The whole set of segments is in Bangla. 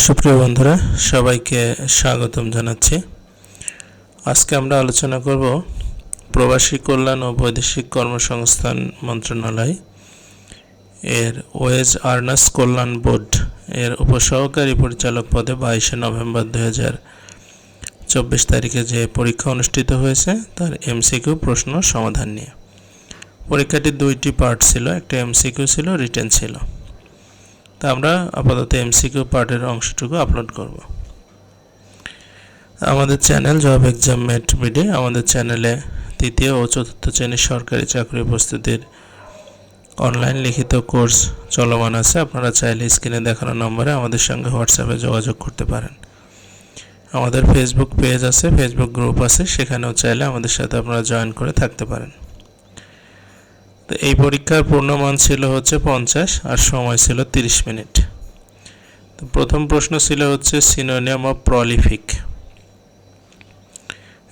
সুপ্রিয় বন্ধুরা, সবাইকে স্বাগতম জানাচ্ছি। আজকে আমরা আলোচনা করব প্রবাসী কল্যাণ ও বৈদেশিক কর্মসংস্থান মন্ত্রণালয় এর ওয়েজ আর্নার্স কল্যাণ বোর্ড এর উপসহকারী পরিচালক পদে বাইশে নভেম্বর দু হাজার চব্বিশ তারিখে যে পরীক্ষা অনুষ্ঠিত হয়েছে, তার এমসিকিউ প্রশ্ন সমাধান নিয়ে। পরীক্ষাটি দুইটি পার্ট ছিল, একটা এমসিকিউ ছিল, রিটেন ছিল। তা আমরা আপাতত এমসিকিউ পার্টের অংশটুকু আপলোড করব। আমাদের channel job exam mate BD আমাদের চ্যানেলে তৃতীয় ও চতুর্থ শ্রেণির সরকারি চাকরি প্রস্তুতির অনলাইন লিখিত কোর্স চলমান আছে। আপনারা চাইলে স্ক্রিনে দেখানো নম্বরে আমাদের সঙ্গে হোয়াটসঅ্যাপে যোগাযোগ করতে পারেন। আমাদের ফেসবুক পেজ আছে ফেসবুক গ্রুপ আছে, সেখানেও চাইলে আমাদের সাথে আপনারা জয়েন করে থাকতে পারেন। তো এই পরীক্ষার পূর্ণমান ছিল হচ্ছে পঞ্চাশ আর সময় ছিল তিরিশ মিনিট। তো প্রথম প্রশ্ন ছিল হচ্ছে সিনোনিয়াম অফ প্রলিফিক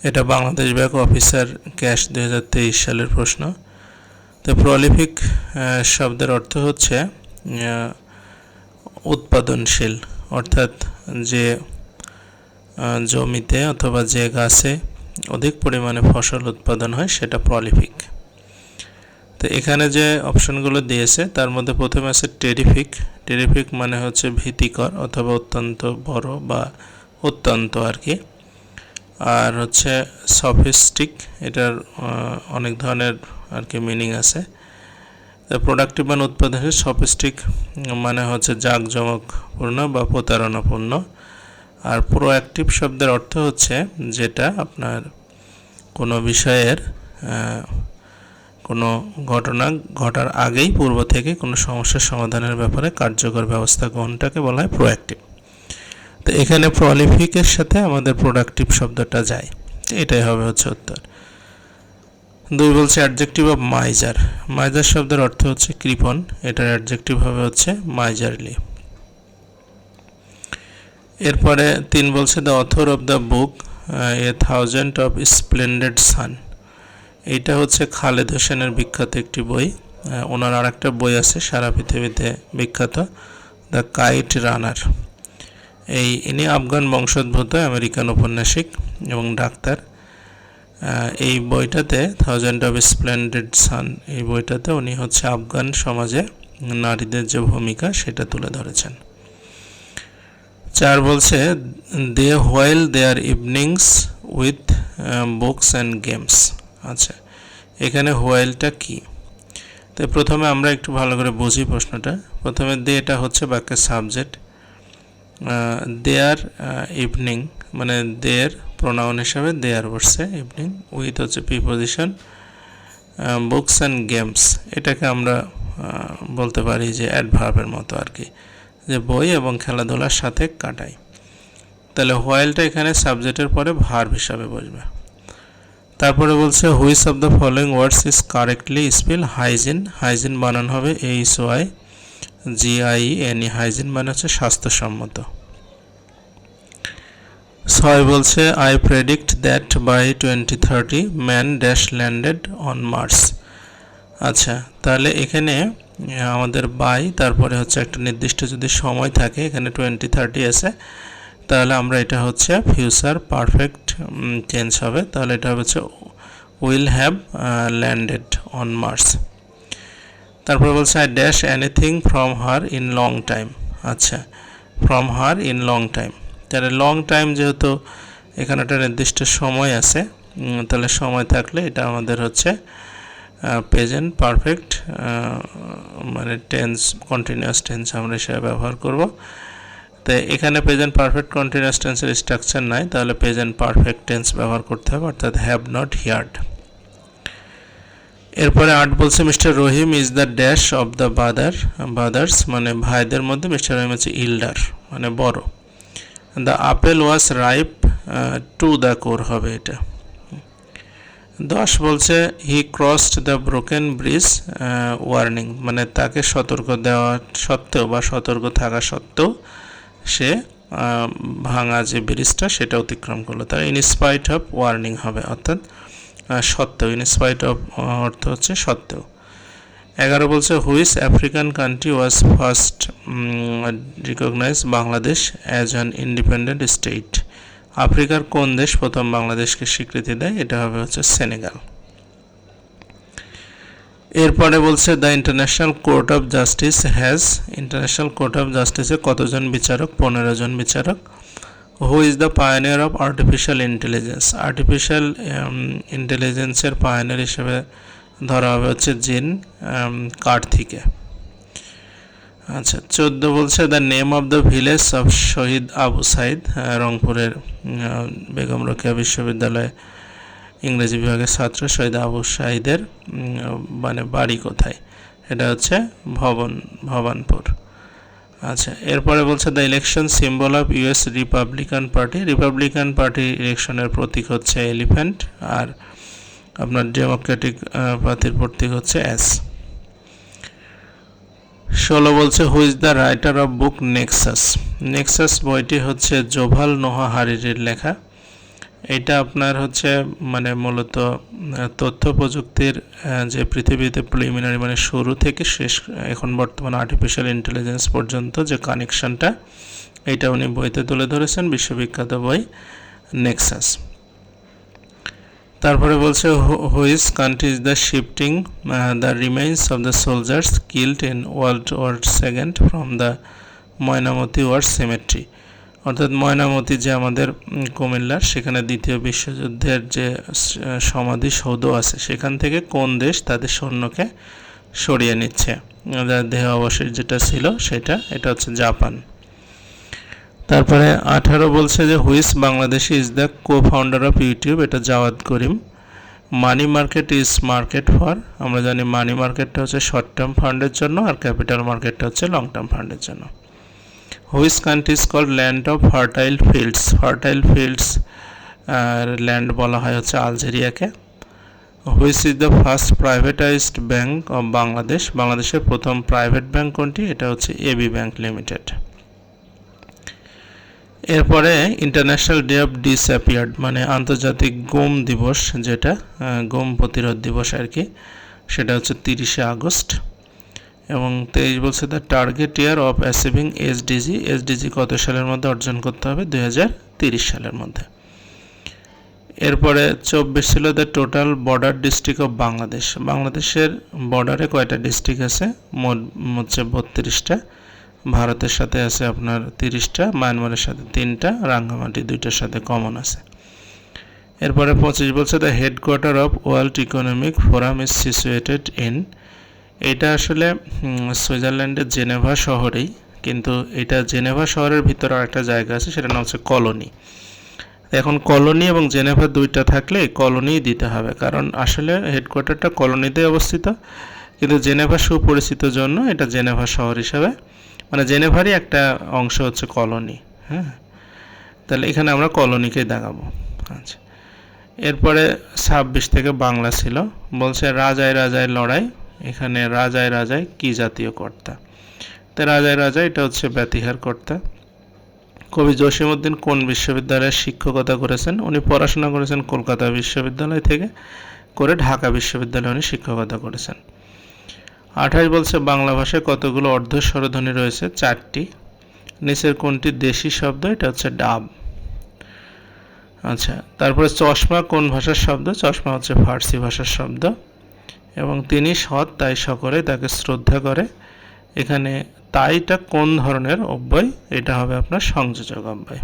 এটা বাংলাদেশ ব্যাংক অফিসার ক্যাশ দু হাজার তেইশ সালের প্রশ্ন। তো প্রলিফিক শব্দের অর্থ হচ্ছে উৎপাদনশীল, অর্থাৎ যে জমিতে অথবা যে গাছে অধিক পরিমাণে ফসল উৎপাদন হয় সেটা প্রলিফিক তো এখানে যে অপশনগুলো দিয়েছে, তার মধ্যে প্রথমে আছে টেরিফিক। টেরিফিক মানে হচ্ছে ভীতিকর অথবা অত্যন্ত বড় বা অত্যন্ত আর কি। আর হচ্ছে সফিস্টিক, এটার অনেক ধরনের আর কি মিনিং আছে। প্রোডাক্টিভ মানে উৎপাদনের সফিস্টিক মানে হচ্ছে জাঁকজমকপূর্ণ বা প্রতারণাপূর্ণ। আর প্রোঅ্যাক্টিভ শব্দের অর্থ হচ্ছে যেটা আপনার কোনো বিষয়ের কোনো ঘটনা ঘটার আগেই পূর্ব থেকে কোনো সমস্যার সমাধানের ব্যাপারে কার্যকর ব্যবস্থা গ্রহণটাকে বলা হয় প্রোঅ্যাক্টিভ তো এখানে প্রলিফিকের সাথে আমাদের প্রোডাক্টিভ শব্দটা যায়। এটাই হবে হচ্ছে উত্তর। দুই বলছে অ্যাডজেক্টিভ অফ মাইজার মাইজার শব্দের অর্থ হচ্ছে কৃপন এটার অ্যাডজেক্টিভ হবে হচ্ছে মাইজারলি এরপরে তিন বলছে the author of the book a thousand of splendid sun এইটা হচ্ছে খালেদ হোসেনের বিখ্যাত একটি বই। ওনার আর একটা বই আছে, সারা পৃথিবীতে বিখ্যাত, দ্য কাইট রানার। এই ইনি আফগান বংশোদ্ভূত, আমেরিকান উপন্যাসিক এবং ডাক্তার। এই বইটাতে থাউজেন্ড অফ স্প্লেন্ডেড সান এই বইটাতে উনি হচ্ছে আফগান সমাজে নারীদের যে ভূমিকা সেটা তুলে ধরেছেন। চার বলছে, they while their evenings with books and games. আচ্ছা এখানে হোয়াইলটা কি? তো প্রথমে আমরা একটু ভালো করে বুঝি প্রশ্নটা। প্রথমে দে এটা হচ্ছে বাক্যের সাবজেক্ট দেয়ার ইভিনিং মানে দেয়ার প্রোনাউন হিসাবে দেয়ার বসছে ইভিনিং উইথ হচ্ছে প্রিপোজিশন বুকস অ্যান্ড গেমস এটাকে আমরা বলতে পারি যে অ্যাডভার্বের মতো আর কি, যে বই এবং খেলাধুলার সাথে কাটাই তাহলে হোয়াইলটা এখানে সাবজেক্টের পরে ভার্ব হিসাবে বসবে। তারপরে বলছে which of the following words is correctly spell hygiene hygiene বানান হবে H Y G I E hygiene মানে হচ্ছে স্বাস্থ্যসম্মত। ছয় বলছে I predict that by twenty thirty man dash landed on Mars আচ্ছা তাহলে এখানে, আমাদের বাই তারপরে হচ্ছে একটা নির্দিষ্ট যদি সময় থাকে, এখানে টোয়েন্টি থার্টি আছে তাহলে আমরা এটা হচ্ছে ফিউচার পারফেক্ট চেঞ্জ হবে। তাহলে এটা হচ্ছে will have landed on Mars তারপরে বলছে I dash anything from her in long time আচ্ছা from her in long time তাহলে লং টাইম যেহেতু এখানে একটা নির্দিষ্ট সময় আছে তাহলে সময় থাকলে এটা আমাদের হচ্ছে প্রেজেন্ট পারফেক্ট মানে টেন্স কন্টিনিউয়াস টেন্স আমরা হিসাবে ব্যবহার করব। তো এখানে প্রেজেন্ট পারফেক্ট কন্টিনিউয়াস টেন্সের স্ট্রাকচার নাই, তাহলে প্রেজেন্ট পারফেক্ট টেন্স ব্যবহার করতে হবে, অর্থাৎ হ্যাভ নট হিয়ার্ড এরপরে আট বলছে mister Rahim is the dash of the brother brothers মানে ভাইদের মধ্যে মিস্টার রহিম হচ্ছে ইল্ডার মানে বড়। The apple was ripe to the core হবে এটা। দশ বলছে he crossed the broken bridge warning মানে তাকে সতর্ক দেওয়া সত্ত্বেও বা সতর্ক থাকা সত্ত্বেও সে ভাঙা যে ব্রিজটা সেটা অতিক্রম করল। তার ইনস্পাইট অফ ওয়ার্নিং হবে, অর্থাৎ সত্ত্বেও। ইনস্পাইট অফ অর্থ হচ্ছে সত্ত্বেও। এগারো বলছে which African country was first recognize Bangladesh as an independent state আফ্রিকার কোন দেশ প্রথম বাংলাদেশকে স্বীকৃতি দেয়? এটা হবে হচ্ছে সেনেগাল। এরপরে বলছে the international court of justice has international court of জাস্টিসে কতজন বিচারক? পনেরো জন বিচারক। Who is the pioneer of artificial intelligence artificial ইন্টেলিজেন্সের পায়োনিয়ার হিসেবে ধরা হবে হচ্ছে জিন কার্ড থেকে আচ্ছা চোদ্দ বলছে the name of the village of Shahid Abu Sayeed রংপুরের বেগম রোকেয়া বিশ্ববিদ্যালয়ে ইংরেজি বিভাগের ছাত্র শহীদ আবু শাহিদের মানে বাড়ি কোথায়? এটা হচ্ছে ভবন, ভবানপুর। আচ্ছা এরপরে বলছে the election symbol of US Republican party Republican party ইলেকশনের প্রতীক হচ্ছে এলিফ্যান্ট আর আপনার ডেমোক্রেটিক পার্টির প্রতীক হচ্ছে এস ষোলো বলছে who's the writer of book Nexus Nexus বইটি হচ্ছে জোভাল নোহা হারিরির লেখা। এটা আপনার হচ্ছে মানে মূলত তথ্য প্রযুক্তির যে পৃথিবীতে প্রিলিমিনারি মানে শুরু থেকে শেষ, এখন বর্তমান আর্টিফিশিয়াল ইন্টেলিজেন্স পর্যন্ত যে কানেকশনটা এটা উনি বইতে তুলে ধরেছেন, বিশ্ববিখ্যাত বই নেক্সাস তারপরে বলছে which country is the shifting the remains of the soldiers killed in world war second from the Mainamati war cemetery অর্থাৎ ময়নামতি যে আমাদের কুমিল্লার, সেখানে দ্বিতীয় বিশ্বযুদ্ধের যে সমাধিসৌধ আছে, সেখান থেকে কোন দেশ তাদের সৈন্যকে সরিয়ে নিচ্ছে? যার দেহ অবশেষ যেটা ছিল সেটা, এটা হচ্ছে জাপান। তারপরে আঠারো বলছে যে, which Bangladesh is the co founder of YouTube এটা Jawed Karim. Money market is market for, আমরা জানি মানি মার্কেটটা হচ্ছে শর্ট টার্ম ফান্ডের জন্য, আর ক্যাপিটাল মার্কেটটা হচ্ছে লং টার্ম ফান্ডের জন্য। Which country is called land of fertile fields fertile fields R land বলা হয় হচ্ছে আলজেরিয়াকে which is the first privatized bank of Bangladesh বাংলাদেশের প্রথম প্রাইভেট ব্যাঙ্ক কোনটি? এটা হচ্ছে এবি ব্যাঙ্ক লিমিটেড এরপরে ইন্টারন্যাশনাল ডে অফ ডিসঅ্যাপিয়ার্ড মানে আন্তর্জাতিক গোম দিবস যেটা গোম প্রতিরোধ দিবস আর কি, সেটা হচ্ছে তিরিশে আগস্ট। এবং তেইশ বলছে the target year of achieving SDG SDG কত সালের মধ্যে অর্জন করতে হবে? দুই সালের মধ্যে। এরপরে চব্বিশ ছিল the total border district of Bangladesh বাংলাদেশের বর্ডারে কয়টা ডিস্ট্রিক্ট আছে? মোট, হচ্ছে বত্রিশটা। ভারতের সাথে আছে আপনার তিরিশটা, মায়ানমারের সাথে তিনটা, রাঙ্গামাটি দুইটার সাথে কমন আছে। এরপরে পঁচিশ বলছে the headquarter of world economic forum is situated in এটা আসলে সুইজারল্যান্ডের জেনেভা শহরেই, কিন্তু এটা জেনেভা শহরের ভিতরে আরেকটা জায়গা আছে, সেটার নাম হচ্ছে কলোনি। এখন কলোনি এবং জেনেভা দুইটা থাকলে কলোনি দিতে হবে, কারণ আসলে হেডকোয়ার্টারটা কলোনিতে অবস্থিত, কিন্তু জেনেভা সুপরিচিত জন্য এটা জেনেভা শহর হিসাবে মানে জেনেভারই একটা অংশ হচ্ছে কলোনি হ্যাঁ? তাহলে এখানে আমরা কলোনিকেই দেখাবো আচ্ছা। এরপরে ছাব্বিশ থেকে বাংলা ছিল, বলছে রাজায় রাজায় লড়াই এখানে রাজায় রাজায় কি জাতীয় কর্তা? তো রাজায় রাজা এটা হচ্ছে ব্যতিহার কর্তা। কবি জসিমউদ্দিন কোন বিশ্ববিদ্যালয়ে শিক্ষকতা করেছেন? উনি পড়াশোনা করেছেন কলকাতা বিশ্ববিদ্যালয় থেকে করে ঢাকা বিশ্ববিদ্যালয়ে উনি শিক্ষকতা করেছেন। আঠাশ বলছে বাংলা ভাষায় কতগুলো অর্ধ স্বরধ্বনি রয়েছে? চারটি। নিচের কোনটি দেশি শব্দ? এটা হচ্ছে ডাব। আচ্ছা তারপরে চশমা কোন ভাষার শব্দ? চশমা হচ্ছে ফার্সি ভাষার শব্দ। এবং তিনি সৎ, তাই সকলে তাকে শ্রদ্ধা করে। এখানে তাইটা কোন ধরনের অব্যয়? এটা হবে আপনার সংযোজক অব্যয়।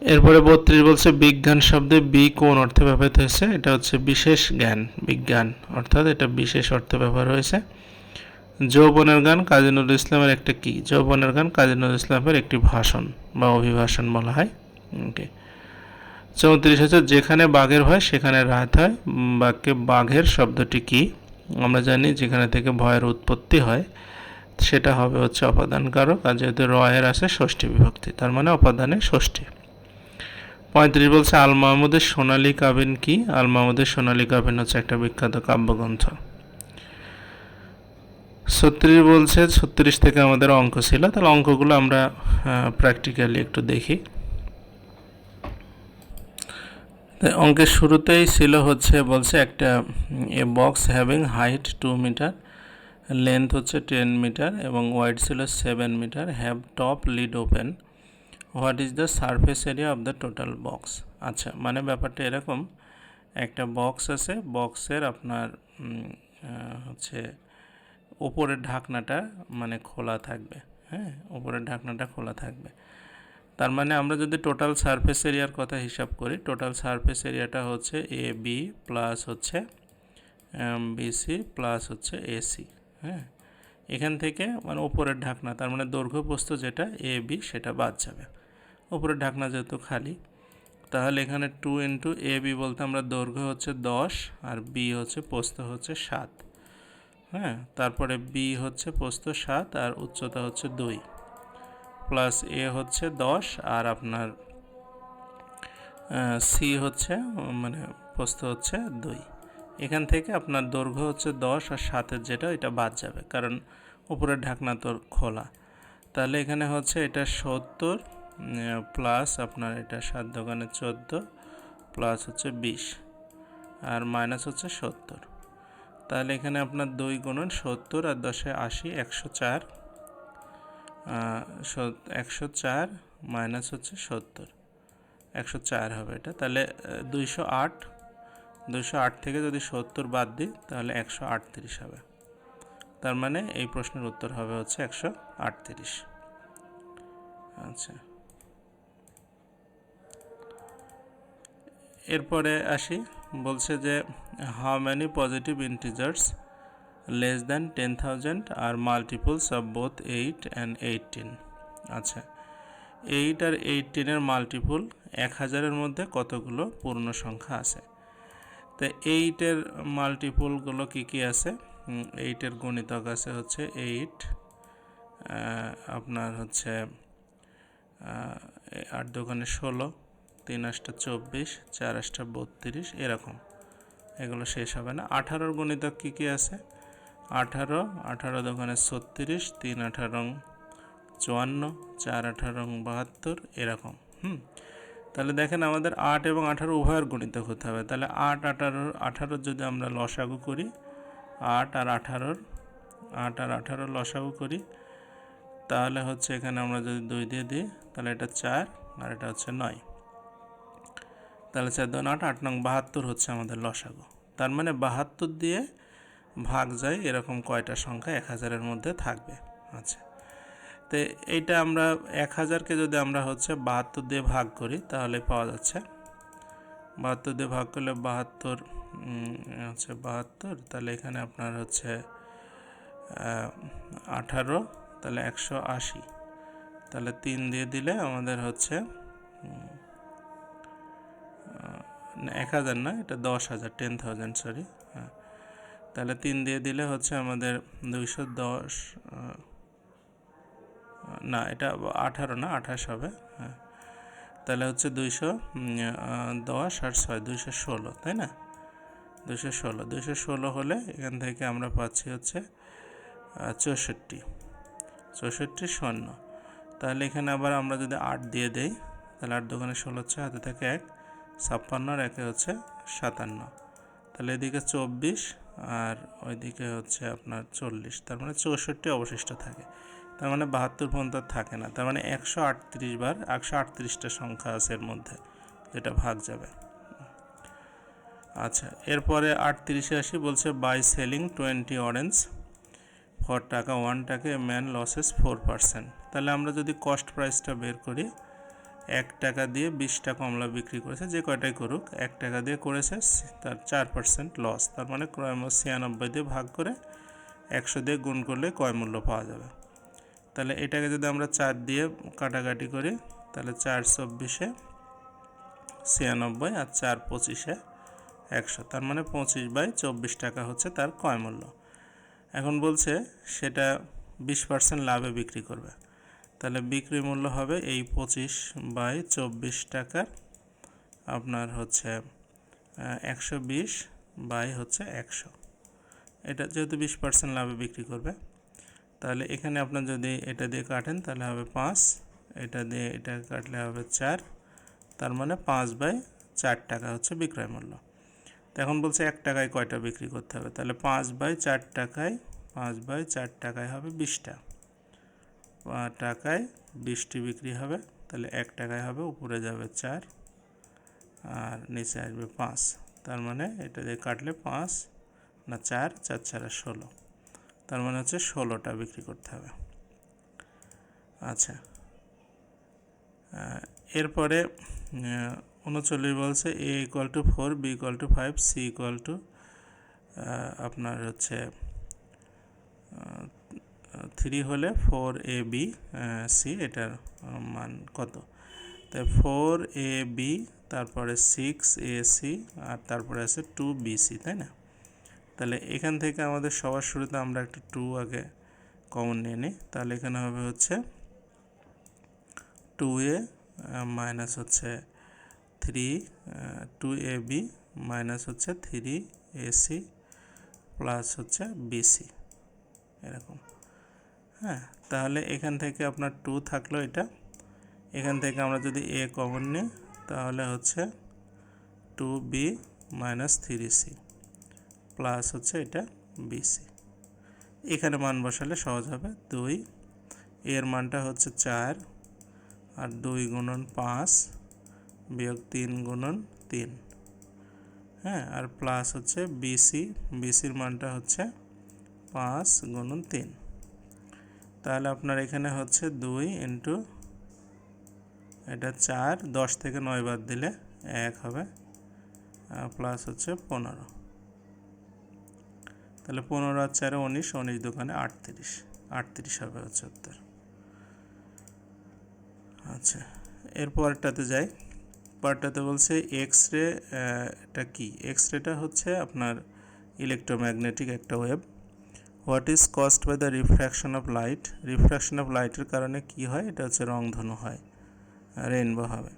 এরপরে বত্রিশ বলছে, বিজ্ঞান শব্দে বি কোন অর্থে ব্যবহৃত হয়েছে? এটা হচ্ছে বিশেষ জ্ঞান, বিজ্ঞান। অর্থাৎ এটা বিশেষ অর্থে ব্যবহার হয়েছে। যৌবনের গান কাজী নজরুল ইসলামের একটা কি? যৌবনের গান কাজী নজরুল ইসলামের একটি ভাষণ বা অভিভাষণ বলা হয়। ওকে। চৌত্রিশ হচ্ছে যেখানে বাঘের হয় সেখানে রাত হয়। বাক্যে বাঘের শব্দটি কি? আমরা জানি যেখানে থেকে ভয়ের উৎপত্তি হয়, সেটা হবে হচ্ছে অপাদান কারক আর যেহেতু রয়ের আছে, ষষ্ঠী বিভক্তি, তার মানে অপাদানে ষষ্ঠী। পঁয়ত্রিশ বলছে, আল মাহমুদের সোনালী কাবিন কি? আল মাহমুদের সোনালী কাবিন হচ্ছে একটা বিখ্যাত কাব্যগ্রন্থ। ছত্রিশ বলছে, ছত্রিশ থেকে আমাদের অঙ্ক ছিল, তাহলে অঙ্কগুলো আমরা প্র্যাকটিক্যালি একটু দেখি তো অঙ্কের শুরুতেই ছিল হচ্ছে, বলছে একটা a box having height two metre length হচ্ছে টেন মিটার এবং ওয়াইড ছিল seven metre have top lid open what is the surface area of the total box আচ্ছা মানে ব্যাপারটা এরকম, একটা বক্স আছে বক্সের আপনার হচ্ছে ওপরের ঢাকনাটা মানে খোলা থাকবে হ্যাঁ ওপরের ঢাকনাটা খোলা থাকবে। তার মানে আমরা যদি টোটাল সারফেস এরিয়ার কথা হিসাব করি টোটাল সারফেস এরিয়াটা হচ্ছে এ বি প্লাস হচ্ছে বিসি প্লাস হচ্ছে এসি হ্যাঁ? এখান থেকে মানে উপরের ঢাকনা, তার মানে দৈর্ঘ্য প্রস্থ যেটা এ বি সেটা বাদ যাবে। উপরের ঢাকনা যেহেতু খালি, তাহলে এখানে টু ইন্টু এ বি বলতে আমরা দৈর্ঘ্য হচ্ছে দশ আর বি হচ্ছে প্রস্থ হচ্ছে সাত হ্যাঁ? তারপরে বি হচ্ছে প্রস্থ সাত আর উচ্চতা হচ্ছে দুই। প্লাস এ হচ্ছে দশ, আর আপনার সি হচ্ছে মানে প্রস্থ হচ্ছে দুই। এখান থেকে আপনার দৈর্ঘ্য হচ্ছে দশ আর সাতের যেটা এটা বাদ যাবে, কারণ উপরের ঢাকনা তো খোলা। তাহলে এখানে হচ্ছে এটা সত্তর প্লাস আপনার এটা সাত দোকানে চোদ্দ প্লাস হচ্ছে বিশ, আর মাইনাস হচ্ছে সত্তর। তাহলে এখানে আপনার দুই গুণন সত্তর আর দশে আশি, একশো চার। একশো চার মাইনাস হচ্ছে সত্তর। একশো চার হবে এটা। তাহলে দুইশো আট। দুইশো আট থেকে যদি সত্তর বাদ দিই, তাহলে একশো আটত্রিশ হবে। তার মানে এই প্রশ্নের উত্তর হবে হচ্ছে একশো আটত্রিশ। আচ্ছা। এরপরে আসি। বলছে যে how many positive integers less than ten thousand are multiples of both eight and eighteen আচ্ছা এইট আর এইটিনের মাল্টিপুল এক হাজারের মধ্যে কতগুলো পূর্ণ সংখ্যা আছে? তো এইটের মাল্টিপুলগুলো কি কি আছে? এইটের গণিতক আছে হচ্ছে এইট আপনার হচ্ছে আট দোকানে ষোলো, তিন আটটা চব্বিশ, চার আটটা বত্রিশ, এরকম। এগুলো শেষ হবে না। আঠারোর গণিতক কী কী আছে? আঠারো আঠারো দোকানে ছত্রিশ, তিন আঠারো চুয়ান্ন, চার আঠারো বাহাত্তর, এরকম, হুম? তাহলে দেখেন আমাদের আট এবং আঠারো উভয়ের গণিত হতে হবে। তাহলে আট আঠারোর আঠারোর যদি আমরা লসাগু করি, আট আর আঠারোর, আট আর আঠারো লসাগু করি, তাহলে হচ্ছে এখানে আমরা যদি দুই দিয়ে দিই, তাহলে এটা চার আর এটা হচ্ছে নয়। তাহলে চার, দুই, আট আট নং বাহাত্তর হচ্ছে আমাদের লসাগু। তার মানে বাহাত্তর দিয়ে ভাগ যায়, এরকম কয়টা সংখ্যা? এক হাজারের মধ্যে থাকবে। আচ্ছা। তো এইটা আমরা এক হাজারকে যদি আমরা হচ্ছে বাহাত্তর দিয়ে ভাগ করি, তাহলে পাওয়া যাচ্ছে বাহাত্তর দিয়ে ভাগ করলে বাহাত্তর হচ্ছে বাহাত্তর, তাহলে এখানে আপনার হচ্ছে আঠারো, তাহলে একশো আশি। তাহলে তিন দিয়ে দিলে আমাদের হচ্ছে এক হাজার না, এটা দশ হাজার টেন থাউজেন্ড সরি হ্যাঁ। তাহলে তিন দিয়ে দিলে হচ্ছে আমাদের দুইশো দশ না, এটা আঠারো না, আঠাশ হবে হ্যাঁ। তাহলে হচ্ছে দুইশো দশ আর ছয়, দুইশো ষোলো, তাই না? দুইশো ষোলো দুইশো ষোলো হলে এখান থেকে আমরা পাচ্ছি হচ্ছে চৌষট্টি চৌষট্টি শূন্য। তাহলে এখানে আবার আমরা যদি আট দিয়ে দেই, তাহলে আট দোকানে ষোলো হচ্ছে হাতে থাকে এক, ছাপ্পান্ন আর একে হচ্ছে সাতান্ন। তাহলে এদিকে চব্বিশ আর ওইদিকে হচ্ছে আপনার চল্লিশ, তার মানে চৌষট্টি অবশিষ্ট থাকে। তার মানে বাহাত্তর পর্যন্ত থাকে না, তার মানে একশো আটত্রিশ বার একশো আটত্রিশটা সংখ্যা আছে এর মধ্যে, যেটা ভাগ যাবে। আচ্ছা এরপরে আটত্রিশে আসি, বলছে by selling twenty orange, for taka, one taka man loses four percent. তাহলে আমরা যদি কস্ট প্রাইসটা বের করি এক টাকা দিয়ে বিশটা কমলা বিক্রি করেছে, যে কয়টাই করুক, এক টাকা দিয়ে করেছে, তার চার পার্সেন্ট লস তার মানে ক্রয় মূল্য ছিয়ানব্বই দিয়ে ভাগ করে একশো দিয়ে গুণ করলে ক্রয় মূল্য পাওয়া যাবে। তাহলে এটাকে যদি আমরা চার দিয়ে কাটাকাটি করি, তাহলে চার চব্বিশে ছিয়ানব্বই আর চার পঁচিশে একশো, তার মানে পঁচিশ বাই চব্বিশ টাকা হচ্ছে তার ক্রয় মূল্য। এখন বলছে সেটা বিশ পার্সেন্ট লাভে বিক্রি করবে। তাহলে বিক্রি মূল্য হবে এই পঁচিশ বাই চব্বিশ টাকার আপনার হচ্ছে একশো বিশ বাই হচ্ছে একশো। এটা যেহেতু বিশ পার্সেন্ট লাভে বিক্রি করবে, তাহলে এখানে আপনার যদি এটা দিয়ে কাটেন তাহলে হবে পাঁচ, এটা দিয়ে এটা কাটলে হবে চার, তার মানে পাঁচ বাই চার টাকা হচ্ছে বিক্রয় মূল্য। তো এখন বলছে এক টাকায় কয়টা বিক্রি করতে হবে? তাহলে পাঁচ বাই চার টাকায়, পাঁচ বাই চার টাকায় হবে বিশটা। টাকায় বিশটি বিক্রি হবে, তাহলে এক টাকায় হবে, উপরে যাবে চার, আর নিচে আসবে পাঁচ। তার মানে এটা দিয়ে কাটলে পাঁচ না চার চার চারা ষোলো। তার মানে হচ্ছে ষোলোটা বিক্রি করতে হবে। আচ্ছা। এরপরে উনচল্লিশ বলছে A equal to four B equal to five C equal to আপনার হচ্ছে থ্রি হলে ফোর এ বি সি এটার মান কত? তাই ফোর এ বি তারপরে সিক্স এ সি আর তারপরে আছে টু বি সি তাই না? তাহলে এখান থেকে আমাদের সবার শুরুতে আমরা একটা টু আগে কমন নিয়ে নিই। তাহলে এখানে হবে হচ্ছে টু এ মাইনাস হচ্ছে three two A B minus হচ্ছে থ্রি এ সি প্লাস হচ্ছে বিসি এরকম। হ্যাঁ তাহলে এখান থেকে আপনার টু থাকল এটা। এখান থেকে আমরা যদি এ কমন নিই, তাহলে হচ্ছে two B minus three C plus হচ্ছে এটা বিসি এখানে মান বসালে সহজ হবে দুই, এর মানটা হচ্ছে চার, আর দুই গুণন পাঁচ বিয়োগ তিন গুণন তিন। হ্যাঁ আর প্লাস হচ্ছে বিসি বিসির মানটা হচ্ছে পাঁচ গুণন তিন। তাহলে আপনার এখানে হচ্ছে দুই ইন্টু এটা চার, দশ থেকে নয় বাদ দিলে এক হবে প্লাস হচ্ছে পনেরো। তাহলে পনেরো আর চারে উনিশ উনিশ দোকানে আটত্রিশ আটত্রিশ হবে হচ্ছে উত্তর। আচ্ছা এরপরটাতে যাই। পরটাতে বলছে এক্স রে এটা কি? এক্স রেটা হচ্ছে আপনার ইলেকট্রোম্যাগনেটিক একটা wave what is cost by the refraction of light refraction of লাইটের কারণে কি হয়? এটা হচ্ছে রংধনু হয়। রেইনবো হবে।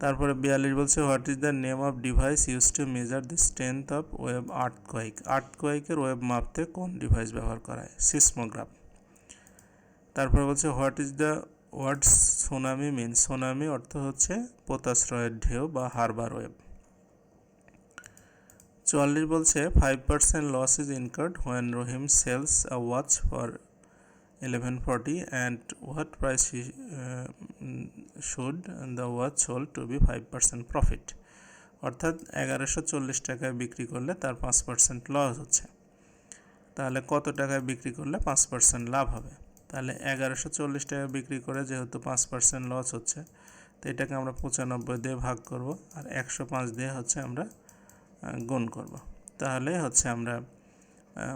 তারপরে বিয়াল্লিশ বলছে what is the name of device use to measure the strength of wave earthquake আর্থকোয়েকের wave মাপতে কোন ডিভাইস ব্যবহার করা হয়? সিসমোগ্রাফ তারপরে বলছে what is the word tsunami mean tsunami অর্থ হচ্ছে পোতাশ্রয়ের ঢেউ বা হারবার ওয়েব চুয়াল্লিশ বলছে five percent loss is incurred when Rahim sells a watch for eleven forty and what price should the watch hold to be five percent profit অর্থাৎ এগারোশো চল্লিশ টাকায় বিক্রি করলে তার পাঁচ পার্সেন্ট লস হচ্ছে। তাহলে কত টাকায় বিক্রি করলে পাঁচ পার্সেন্ট লাভ হবে? তাহলে এগারোশো চল্লিশ টাকা বিক্রি করে যেহেতু পাঁচ পার্সেন্ট লস হচ্ছে, তো এটাকে আমরা পঁচানব্বই দিয়ে ভাগ করব, আর একশো পাঁচ দিয়ে হচ্ছে আমরা গুণ করব। তাহলে হচ্ছে আমরা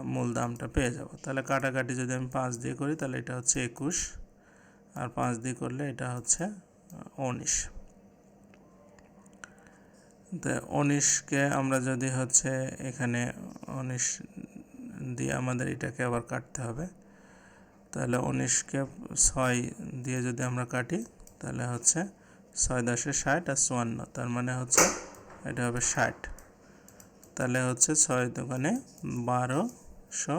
মূল দামটা পেয়ে যাব। তাহলে কাটাকাটি যদি আমি পাঁচ দিয়ে করি, তাহলে এটা হচ্ছে একুশ। আর পাঁচ দিয়ে করলে এটা হচ্ছে উনিশ। তো উনিশকে আমরা যদি হচ্ছে এখানে উনিশ দিয়ে আমাদের এটাকে আবার কাটতে হবে, তাহলে উনিশকে ছয় দিয়ে যদি আমরা কাটি, তাহলে হচ্ছে ছয় দশে ষাট আর চুয়ান্ন। তার মানে হচ্ছে এটা হবে ষাট। তাহলে হচ্ছে ছয় দোকানে বারোশো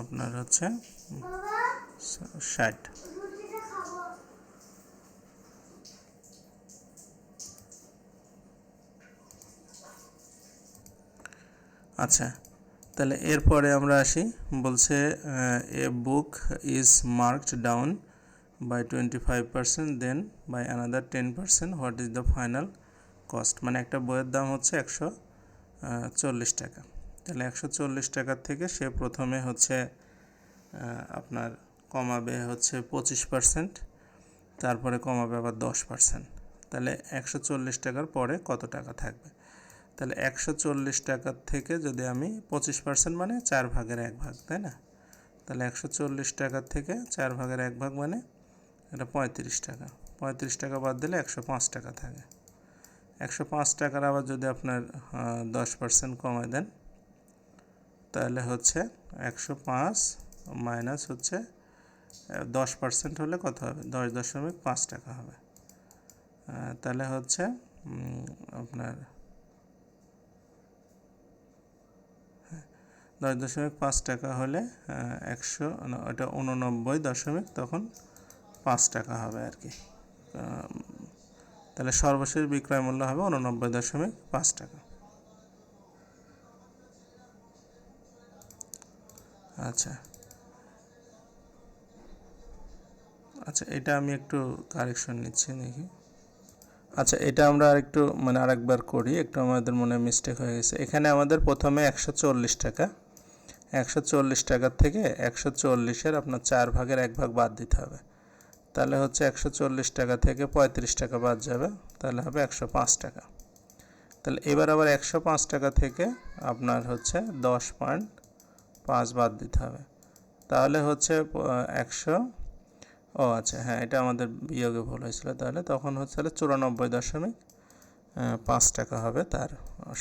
আপনার হচ্ছে ষাট। আচ্ছা তাহলে এরপরে আমরা আসি। বলছে a book is marked down by twenty five percent then by another ten percent what is the final cost মানে একটা বইয়ের দাম হচ্ছে একশো চল্লিশ টাকা। তাহলে একশো চল্লিশ টাকার থেকে সে প্রথমে হচ্ছে আপনার কমাবে হচ্ছে পঁচিশ পার্সেন্ট তারপরে কমাবে আবার দশ পার্সেন্ট তাহলে একশো চল্লিশ টাকার পরে কত টাকা থাকবে? তাহলে একশো চল্লিশ টাকার থেকে যদি আমি পঁচিশ পার্সেন্ট মানে চার ভাগের এক ভাগ, তাই না? তাহলে একশো চল্লিশ টাকার থেকে চার ভাগের এক ভাগ মানে এটা পঁয়ত্রিশ টাকা। পঁয়ত্রিশ টাকা বাদ দিলে একশো পাঁচ টাকা থাকে। একশো পাঁচ টাকার আবার যদি আপনার দশ পার্সেন্ট কমায় দেন, তাহলে হচ্ছে একশো পাঁচ মাইনাস হচ্ছে দশ পার্সেন্ট হলে কত হবে? দশ দশমিক পাঁচ টাকা হবে। তাহলে হচ্ছে আপনার দশ দশমিক পাঁচ টাকা হলে একশো ওটা উননব্বই দশমিক তখন পাঁচ টাকা হবে আর কি। তাহলে সর্বশেষ বিক্রয় মূল্য হবে উননব্বই দশমিক পাঁচ টাকা। আচ্ছা। আচ্ছা এটা আমি একটু কারেকশন নিচ্ছি, দেখি। আচ্ছা এটা আমরা আরেকটু মানে আরেকবার করি, একটু আমাদের মনে মিস্টেক হয়ে গেছে। এখানে আমাদের প্রথমে একশো চল্লিশ টাকা। একশো চল্লিশ টাকার থেকে একশো চল্লিশের আপনার চার ভাগের এক ভাগ বাদ দিতে হবে। তাহলে হচ্ছে একশো চল্লিশ টাকা থেকে পঁয়ত্রিশ টাকা বাদ যাবে, তাহলে হবে একশো পাঁচ টাকা। তাহলে এবার আবার একশো পাঁচ টাকা থেকে আপনার হচ্ছে দশ পয়েন্ট পাঁচ বাদ দিতে হবে। তাহলে হচ্ছে একশো, ও আচ্ছা হ্যাঁ এটা আমাদের বিয়োগে ভুল হয়েছিল তাহলে, তখন হচ্ছে তাহলে চুরানব্বই দশমিক পাঁচ টাকা হবে তার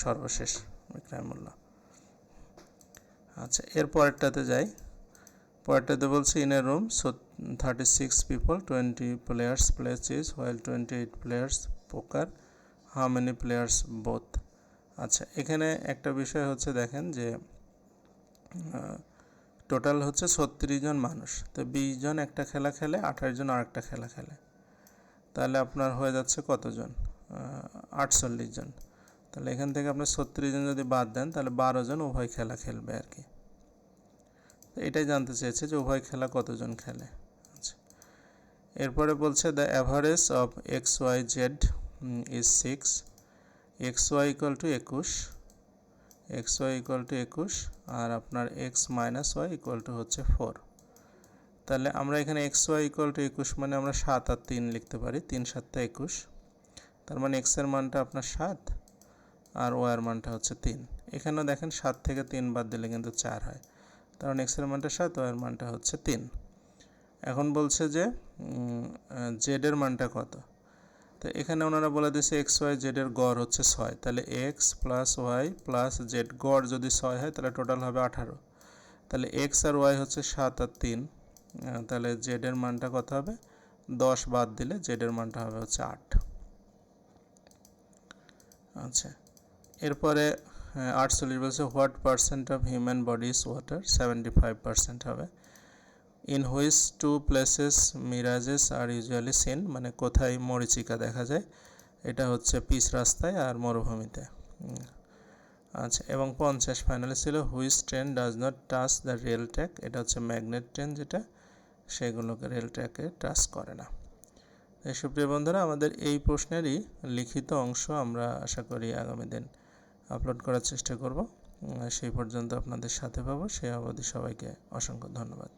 সর্বশেষ বিক্রয় মূল্য। আচ্ছা এর পরেরটাতে যাই। পরেরটাতে বলছি ইন রুম সত্য 36 people 20 players play chess while 28 players poker. How many players? Both. আচ্ছা এখানে একটা বিষয় হচ্ছে দেখেন যে টোটাল হচ্ছে ছত্রিশ জন মানুষ। তো বিশ জন একটা খেলা খেলে, আঠাশ জন আরেকটা খেলা খেলে। তাহলে আপনার হয়ে যাচ্ছে কতজন? আটচল্লিশ জন। তাহলে এখান থেকে আপনার 36 জন যদি বাদ দেন, তাহলে বারো জন উভয় খেলা খেলবে আর কি। এটাই জানতে চেয়েছে যে উভয় খেলা কতজন খেলে। এরপরে বলছে the average of X Y Z is six X Y equal to একুশ এক্স ওয়াই ইকুয়াল টু একুশ, আর আপনার X minus Y equal to হচ্ছে ফোর তাহলে আমরা এখানে এক্স ওয়াই ইকুয়াল টু একুশ মানে আমরা সাত আর তিন লিখতে পারি, তিন সাতটা একুশ। তার মানে এক্সের মানটা আপনার সাত, আর ওয়ার মানটা হচ্ছে তিন। এখানেও দেখেন সাত থেকে তিন বাদ দিলে কিন্তু চার হয়। কারণ এক্সের মানটা সাত ওয়ার মানটা হচ্ছে তিন। এখন বলছে যে জেডের মানটা কত? তো এখানে ওনারা বলে দিয়েছে এক্স ওয়াই জেডের গড় হচ্ছে ছয়। তাহলে X plus Y plus Z গড় যদি ছয় হয়, তাহলে টোটাল হবে আঠারো। তাহলে এক্স আর ওয়াই হচ্ছে সাত আর তিন। তাহলে জেডের মানটা কত হবে? দশ বাদ দিলে জেডের মানটা হবে হচ্ছে আট। আচ্ছা এরপরে আটচল্লিশ বলছে what percent of human body is water seventy five percent হবে। In which two places mirages are usually seen মানে কোথায় মরিচিকা দেখা যায়, এটা হচ্ছে পিচ রাস্তায় আর মরুভূমিতে। আচ্ছা এবং পঞ্চাশ ফাইনালে ছিল which train does not touch the rail track এটা হচ্ছে ম্যাগনেট ট্রেন যেটা, সেগুলোকে রেল ট্র্যাকে টাচ করে না। সুপ্রিয় বন্ধুরা, আমাদের এই প্রশ্নেরই লিখিত অংশ আমরা আশা করি আগামী দিন আপলোড করার চেষ্টা করব। সেই পর্যন্ত আপনাদের সাথে পাবো, সেই অবধি সবাইকে অসংখ্য ধন্যবাদ।